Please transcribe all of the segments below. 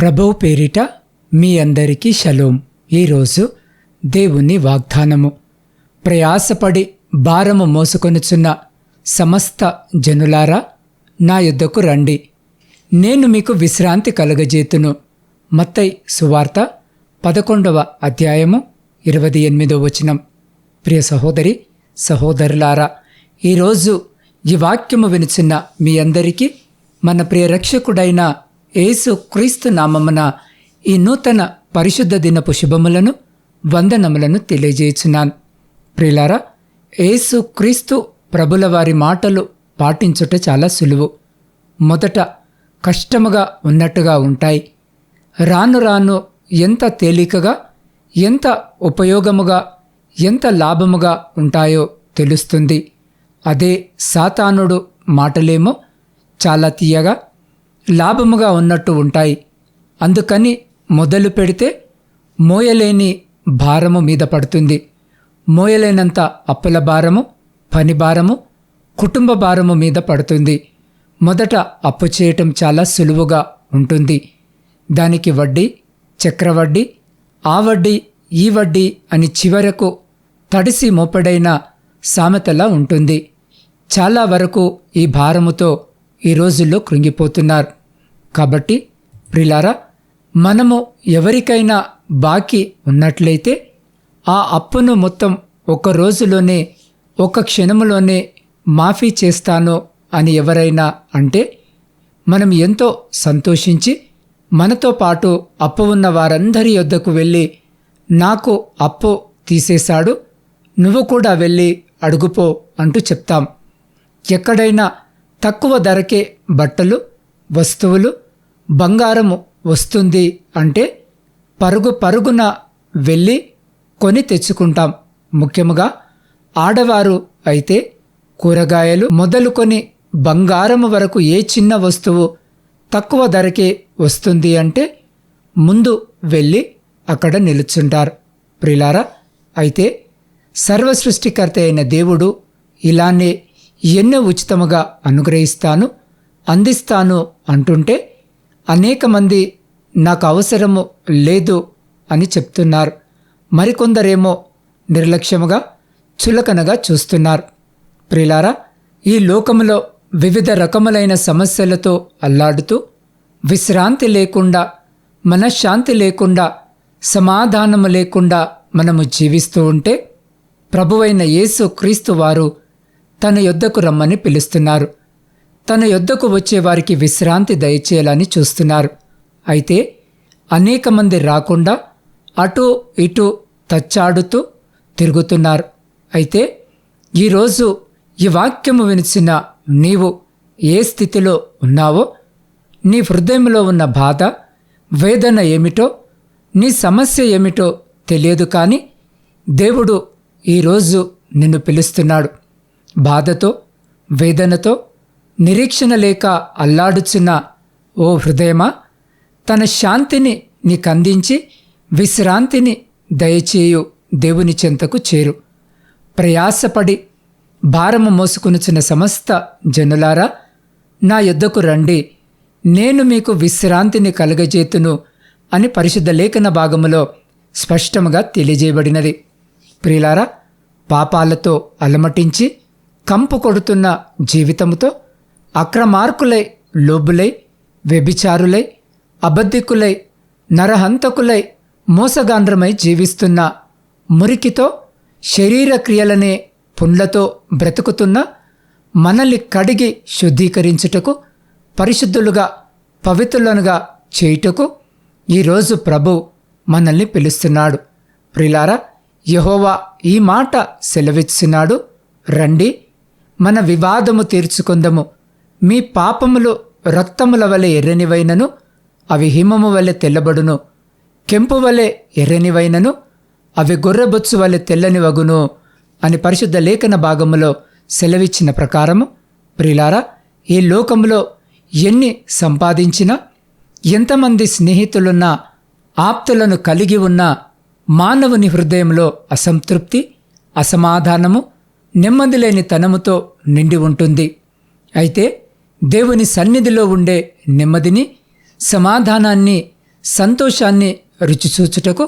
ప్రభువు పేరిట మీ అందరికీ షలోం. ఈరోజు దేవుని వాగ్దానము. ప్రయాసపడి భారము మోసుకొనుచున్న సమస్త జనులారా నా యుద్ధకు రండి. నేను మీకు విశ్రాంతి కలగజేతును. మత్తై సువార్త పదకొండవ అధ్యాయము ఇరవై ఎనిమిదో వచనం. ప్రియ సహోదరి సహోదరులారా ఈరోజు ఈ వాక్యము వినుచున్న మీ అందరికీ మన ప్రియ రక్షకుడైన యేసు క్రీస్తు నామమున ఈ నూతన పరిశుద్ధ దినపు శుభములను వందనములను తెలియజేయుచున్నాను. ప్రిలారా యేసు క్రీస్తు ప్రభుల వారి మాటలు పాటించుట చాలా సులువు. మొదట కష్టముగా ఉన్నట్టుగా ఉంటాయి. రాను రాను ఎంత తేలికగా ఎంత ఉపయోగముగా ఎంత లాభముగా ఉంటాయో తెలుస్తుంది. అదే సాతానుడు మాటలేమో చాలా తీయగా లాభముగా ఉన్నట్టు ఉంటాయి. అందుకని మొదలు పెడితే మోయలేని భారము మీద పడుతుంది. మోయలేనంత అప్పుల భారము పని భారము కుటుంబ భారము మీద పడుతుంది. మొదట అప్పు చేయటం చాలా సులువుగా ఉంటుంది. దానికి వడ్డీ చక్రవడ్డీ ఆ వడ్డీ ఈ వడ్డీ అని చివరకు తడిసి మోపడైన సామెతలా ఉంటుంది. చాలా వరకు ఈ భారముతో ఈ రోజుల్లో కృంగిపోతున్నారు. కాబట్టి ప్రిలారా మనము ఎవరికైనా బాకీ ఉన్నట్లయితే ఆ అప్పును మొత్తం ఒక రోజులోనే ఒక క్షణములోనే మాఫీ చేస్తాను అని ఎవరైనా అంటే మనం ఎంతో సంతోషించి మనతో పాటు అప్పు ఉన్న వారందరి యొద్దకు వెళ్ళి నాకు అప్పు తీసేశాడు నువ్వు కూడా వెళ్ళి అడుగుపో అంటూ చెప్తాం. ఎక్కడైనా తక్కువ ధరకే బట్టలు వస్తువులు బంగారము వస్తుంది అంటే పరుగు పరుగున వెళ్ళి కొని తెచ్చుకుంటాం. ముఖ్యముగా ఆడవారు అయితే కూరగాయలు మొదలుకొని బంగారము వరకు ఏ చిన్న వస్తువు తక్కువ ధరకే వస్తుంది అంటే ముందు వెళ్ళి అక్కడ నిలుచుంటారు. ప్రిలారా అయితే సర్వ సృష్టికర్త అయిన దేవుడు ఇలానే ఎన్నో ఉచితముగా అనుగ్రహిస్తాను అందిస్తాను అంటుంటే అనేక మంది నాకు అవసరము లేదు అని చెప్తున్నారు. మరికొందరేమో నిర్లక్ష్యముగా చులకనగా చూస్తున్నారు. ప్రిలారా ఈ లోకములో వివిధ రకములైన సమస్యలతో అల్లాడుతూ విశ్రాంతి లేకుండా మనశ్శాంతి లేకుండా సమాధానము లేకుండా మనము జీవిస్తూ ఉంటే ప్రభువైన యేసు క్రీస్తు వారు తన యొద్దకు రమ్మని పిలుస్తున్నారు. తన యొద్దకు వచ్చే వారికి విశ్రాంతి దయచేయాలని చూస్తున్నారు. అయితే అనేక మంది రాకుండా అటు ఇటు తచ్చాడుతూ తిరుగుతున్నారు. అయితే ఈరోజు ఈ వాక్యము వినిచిన నీవు ఏ స్థితిలో ఉన్నావో నీ హృదయంలో ఉన్న బాధ వేదన ఏమిటో నీ సమస్య ఏమిటో తెలియదు కానీ దేవుడు ఈరోజు నిన్ను పిలుస్తున్నాడు. బాధతో వేదనతో నిరీక్షణ లేక అల్లాడుచున్న ఓ హృదయమా? తన శాంతిని నీకందించి విశ్రాంతిని దయచేయు దేవుని చెంతకు చేరు. ప్రయాసపడి భారము మోసుకొనుచున్న సమస్త జనులారా నా యొద్దకు రండి. నేను మీకు విశ్రాంతిని కలగజేతును అని పరిశుద్ధ లేఖన భాగములో స్పష్టముగా తెలియజేయబడినది. ప్రియులారా పాపాలతో అలమటించి కంపు కొడుతున్న జీవితముతో అక్రమార్కులై లోబులై వ్యభిచారులై అబద్ధికులై నరహంతకులై మోసగాండ్రమై జీవిస్తున్న మురికితో శరీర క్రియలనే పుండ్లతో బ్రతుకుతున్న మనల్ని కడిగి శుద్ధీకరించుటకు పరిశుద్ధులుగా పవిత్రులనుగా చేయుటకు ఈరోజు ప్రభు మనల్ని పిలుస్తున్నాడు. ప్రిలారా యహోవా ఈ మాట సెలవిస్తున్నాడు రండి. మన వివాదము తీర్చుకుందము. మీ పాపములు రక్తముల వలె ఎర్రనివైనను అవి హిమము వలె తెల్లబడును. కెంపు వలె ఎర్రనివైనను అవి గొర్రెబొచ్చు వలె తెల్లని వగును అని పరిశుద్ధ లేఖన భాగములో సెలవిచ్చిన ప్రకారము ప్రిలారా ఈ లోకములో ఎన్ని సంపాదించినా ఎంతమంది స్నేహితులున్నా ఆప్తులను కలిగి ఉన్న మానవుని హృదయంలో అసంతృప్తి అసమాధానము నెమ్మది లేని తనముతో నిండి ఉంటుంది. అయితే దేవుని సన్నిధిలో ఉండే నెమ్మదిని సమాధానాన్ని సంతోషాన్ని రుచి చూచుటకు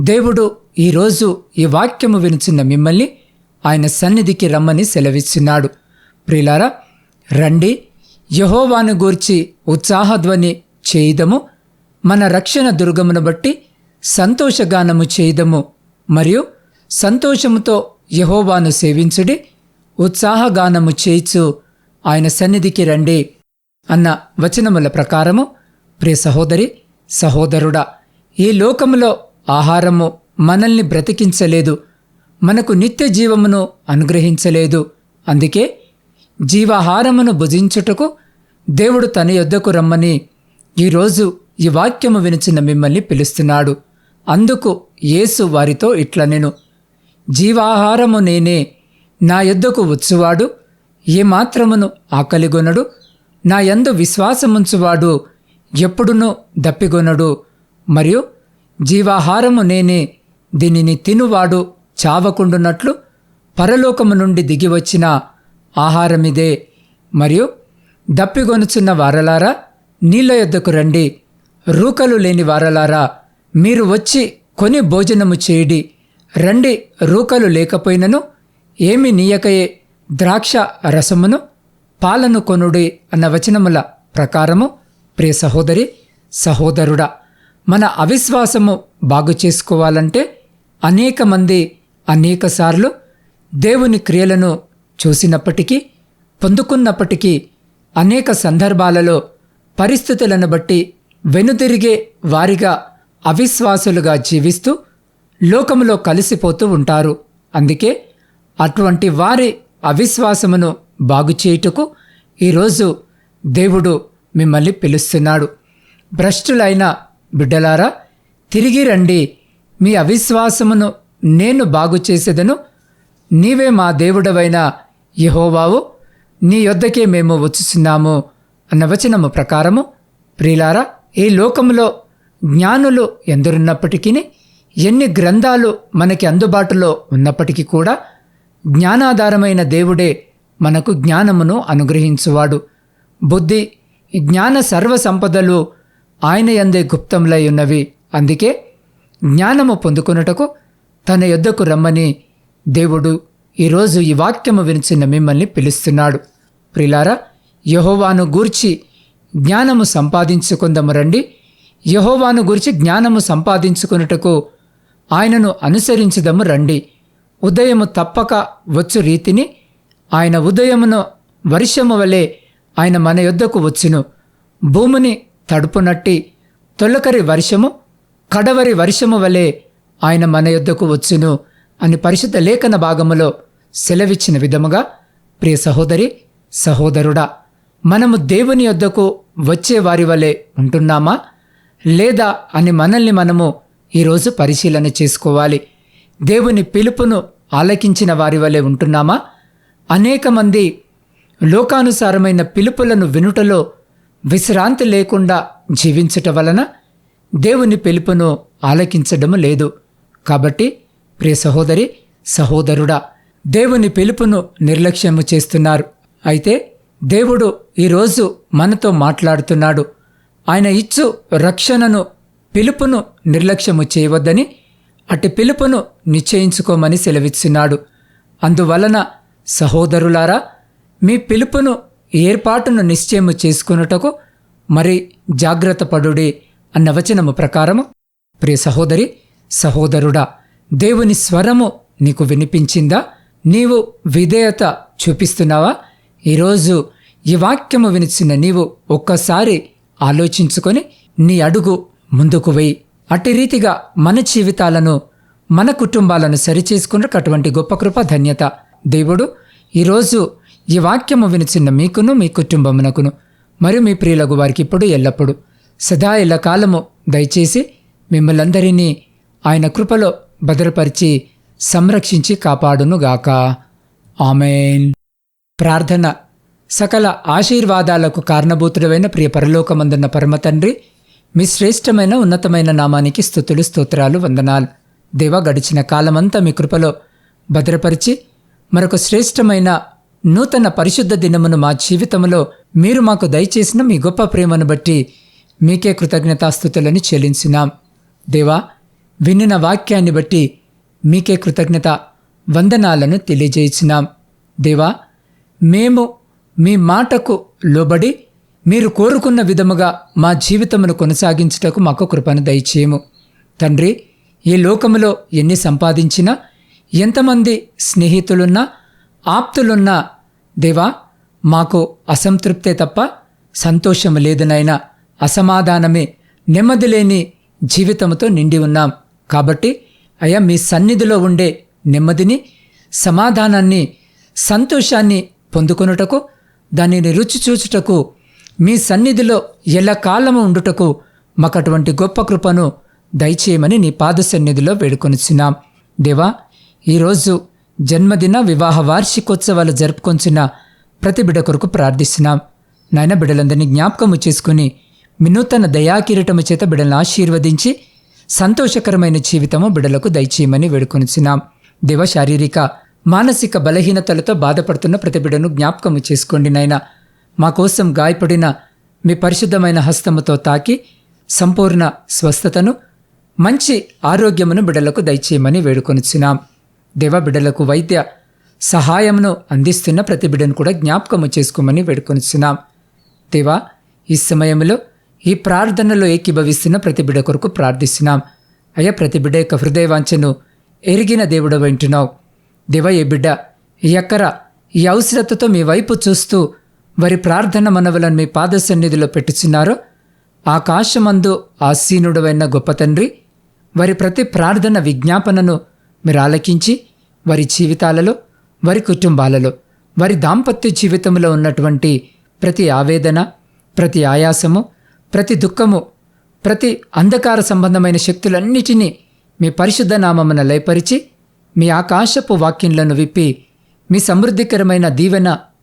దేవుడు ఈరోజు ఈ వాక్యము వినుచున్న మిమ్మల్ని ఆయన సన్నిధికి రమ్మని సెలవిస్తున్నాడు ప్రిలారా రండి యహోవాను గూర్చి ఉత్సాహధ్వని చేయుదము మన రక్షణ దుర్గమును బట్టి సంతోషగానము చేయుదము మరియు సంతోషముతో యహోవాను సేవించుడి ఉత్సాహగానము చేయిచు ఆయన సన్నిధికి రండి అన్న వచనముల ప్రకారము ప్రియ సహోదరి సహోదరుడా ఈ లోకములో ఆహారము మనల్ని బ్రతికించలేదు మనకు నిత్య జీవమును అనుగ్రహించలేదు. అందుకే జీవాహారమును భుజించుటకు దేవుడు తన యొద్దకు రమ్మని ఈరోజు ఈ వాక్యము వినిచిన మిమ్మల్ని పిలుస్తున్నాడు. అందుకు యేసు వారితో ఇట్లనెను. జీవాహారము నేనే. నా యొద్దకు వచ్చువాడు ఏమాత్రమును ఆకలిగొనడు. నా యందు విశ్వాసముంచువాడు ఎప్పుడునూ దప్పిగొనడు. మరియు జీవాహారము నేనే. దీనిని తినువాడు చావకుండునట్లు పరలోకము నుండి దిగివచ్చిన ఆహారమిదే. మరియు దప్పిగొనుచున్న వారలారా నీళ్ళ యొద్దకు రండి. రూకలు లేని వారలారా మీరు వచ్చి కొని భోజనము చేయడి. రండి రూకలు లేకపోయినను ఏమి నీయకయే ద్రాక్ష రసమును పాలను కొనుడి అన్న వచనముల ప్రకారము ప్రియ సహోదరి సహోదరుడా మన అవిశ్వాసము బాగు చేసుకోవాలంటే అనేక మంది అనేకసార్లు దేవుని క్రియలను చూసినప్పటికీ పొందుకున్నప్పటికీ అనేక సందర్భాలలో పరిస్థితులను బట్టి వెనుదిరిగే వారిగా అవిశ్వాసులుగా జీవిస్తూ లోకములో కలిసిపోతూ ఉంటారు. అందుకే అటువంటి వారి అవిశ్వాసమును బాగుచేయుటకు ఈరోజు దేవుడు మిమ్మల్ని పిలుస్తున్నాడు. భ్రష్టులైన బిడ్డలారా తిరిగి రండి. మీ అవిశ్వాసమును నేను బాగు చేసేదను నీవే మా దేవుడవైన యహోవావు. నీ యొద్దకే మేము వచ్చుచున్నాము అన్న వచనము ప్రకారము ప్రియులారా ఈ లోకములో జ్ఞానులు ఎందరున్నప్పటికీ ఎన్ని గ్రంథాలు మనకి అందుబాటులో ఉన్నప్పటికీ కూడా జ్ఞానాధారమైన దేవుడే మనకు జ్ఞానమును అనుగ్రహించువాడు. బుద్ధి జ్ఞాన సర్వ సంపదలు ఆయన ఎందే గుప్తములై ఉన్నవి. అందుకే జ్ఞానము పొందుకొనుటకు తన యొద్దకు రమ్మని దేవుడు ఈరోజు ఈ వాక్యము వినిచిన మిమ్మల్ని పిలుస్తున్నాడు. ప్రిలారా యహోవాను గూర్చి జ్ఞానము సంపాదించుకుందము రండి. యహోవాను గూర్చి జ్ఞానము సంపాదించుకొనుటకు ఆయనను అనుసరించుదము రండి. ఉదయము తప్పక వచ్చు రీతిని ఆయన ఉదయమును వర్షము వలె ఆయన మన యొద్దకు వచ్చును. భూమిని తడుపునట్టి తొలకరి వర్షము కడవరి వర్షము వలె ఆయన మన యొద్దకు వచ్చును అని పరిశుద్ధ లేఖన భాగములో సెలవిచ్చిన విధముగా ప్రియ సహోదరి సహోదరుడా మనము దేవుని యొద్దకు వచ్చే వారి వలె ఉంటున్నామా? లేదా అని మనల్ని మనము ఈరోజు పరిశీలన చేసుకోవాలి. దేవుని పిలుపును ఆలకించిన వారి వలె ఉంటున్నామా? అనేక మంది లోకానుసారమైన పిలుపులను వినుటలో విశ్రాంతి లేకుండా జీవించుట వలన దేవుని పిలుపును ఆలకించడము లేదు. కాబట్టి ప్రియ సహోదరి సహోదరుడా దేవుని పిలుపును నిర్లక్ష్యము చేస్తున్నారు. అయితే దేవుడు ఈరోజు మనతో మాట్లాడుతున్నాడు. ఆయన ఇచ్చు రక్షణను పిలుపును నిర్లక్ష్యము చేయవద్దని అటు పిలుపును నిశ్చయించుకోమని సెలవిస్తున్నాడు అందువలన సహోదరులారా మీ పిలుపును ఏర్పాటును నిశ్చయము చేసుకున్నటకు మరి జాగ్రత్త పడుడి అన్న వచనము ప్రకారము ప్రియ సహోదరి సహోదరుడా దేవుని స్వరము నీకు వినిపించిందా? నీవు విధేయత చూపిస్తున్నావా? ఈరోజు ఈ వాక్యము వినిచిన నీవు ఒక్కసారి ఆలోచించుకొని నీ అడుగు ముందుకు వెయ్యి అట్టి రీతిగా మన జీవితాలను మన కుటుంబాలను సరిచేసుకున్నట్టు అటువంటి గొప్ప కృప ధన్యత. దేవుడు ఈరోజు ఈ వాక్యము వినిచిన్న మీకును మీ కుటుంబమునకును మరియు మీ ప్రియులకు వారికి ఇప్పుడు ఎల్లప్పుడు సదా ఇలా కాలము దయచేసి మిమ్మల్ందరినీ ఆయన కృపలో భద్రపరిచి సంరక్షించి కాపాడునుగాక. ఆమెన్. ప్రార్థన. సకల ఆశీర్వాదాలకు కారణభూతుడమైన ప్రియ పరలోకమందున్న పరమతండ్రి తండ్రి మీ శ్రేష్టమైన ఉన్నతమైన నామానికి స్థుతులు స్తోత్రాలు వందనాలు. దేవ గడిచిన కాలమంతా మీ కృపలో భద్రపరిచి మరొక శ్రేష్టమైన నూతన పరిశుద్ధ దినమును మా జీవితంలో మీరు మాకు దయచేసిన మీ గొప్ప ప్రేమను బట్టి మీకే కృతజ్ఞతాస్థుతులని చెల్లించినాం దేవా వినిన వాక్యాన్ని బట్టి మీకే కృతజ్ఞత వందనాలను తెలియజేసినాం దేవా మేము మీ మాటకు లోబడి మీరు కోరుకున్న విధముగా మా జీవితమును కొనసాగించుటకు మాకు కృపను దయచేయము. తండ్రి ఈ లోకములో ఎన్ని సంపాదించినా ఎంతమంది స్నేహితులున్నా ఆప్తులున్నా దేవా మాకు అసంతృప్తే తప్ప సంతోషం లేదనైనా అసమాధానమే నెమ్మది లేని జీవితంతో నిండి ఉన్నాం. కాబట్టి అయ్యా మీ సన్నిధిలో ఉండే నెమ్మదిని సమాధానాన్ని సంతోషాన్ని పొందుకొనుటకు దానిని రుచి చూచుటకు మీ సన్నిధిలో ఎల్లకాలము ఉండుటకు మాకు అటువంటి గొప్ప కృపను దయచేయమని నీ పాద సన్నిధిలో వేడుకొనిచున్నాం. దేవా ఈరోజు జన్మదిన వివాహ వార్షికోత్సవాలు జరుపుకొంచిన ప్రతి బిడ కొరకు ప్రార్థిస్తున్నాం. నాయన బిడలందరినీ జ్ఞాపకము చేసుకుని వినూతన దయాకిరీటము చేత బిడలను ఆశీర్వదించి సంతోషకరమైన జీవితము బిడలకు దయచేయమని వేడుకొనిచున్నాం. దేవ శారీరక మానసిక బలహీనతలతో బాధపడుతున్న ప్రతి బిడను జ్ఞాపకము చేసుకోండి నాయనా. మాకోసం గాయపడిన మీ పరిశుద్ధమైన హస్తముతో తాకి సంపూర్ణ స్వస్థతను మంచి ఆరోగ్యమును బిడలకు దయచేయమని వేడుకొనిచున్నాం. దేవ బిడలకు వైద్య సహాయమును అందిస్తున్న ప్రతి బిడ్డను కూడా జ్ఞాపకము చేసుకోమని వేడుకొనిచున్నాం. దేవా ఈ సమయంలో ఈ ప్రార్థనలో ఏకీభవిస్తున్న ప్రతి బిడ కొరకు ప్రార్థిస్తున్నాం. అయ్యా ప్రతి బిడ్డ యొక్క హృదయవాంఛను ఎరిగిన దేవుడు వింటున్నావు దేవ ఏ బిడ్డ ఎక్కర ఈ అవసరతతో మీ వైపు చూస్తూ వారి ప్రార్థన మనవలను మీ పాద సన్నిధిలో పెట్టుచున్నారో? ఆకాశమందు ఆసీనుడవైన గొప్ప తండ్రి వారి ప్రతి ప్రార్థన విజ్ఞాపనను మీరు ఆలకించి వారి జీవితాలలో వారి కుటుంబాలలో వారి దాంపత్య జీవితంలో ఉన్నటువంటి ప్రతి ఆవేదన ప్రతి ఆయాసము ప్రతి దుఃఖము ప్రతి అంధకార సంబంధమైన శక్తులన్నిటినీ మీ పరిశుద్ధ నామమున లయపరిచి మీ ఆకాశపు వాక్యంలను విప్పి మీ సమృద్ధికరమైన దీవెన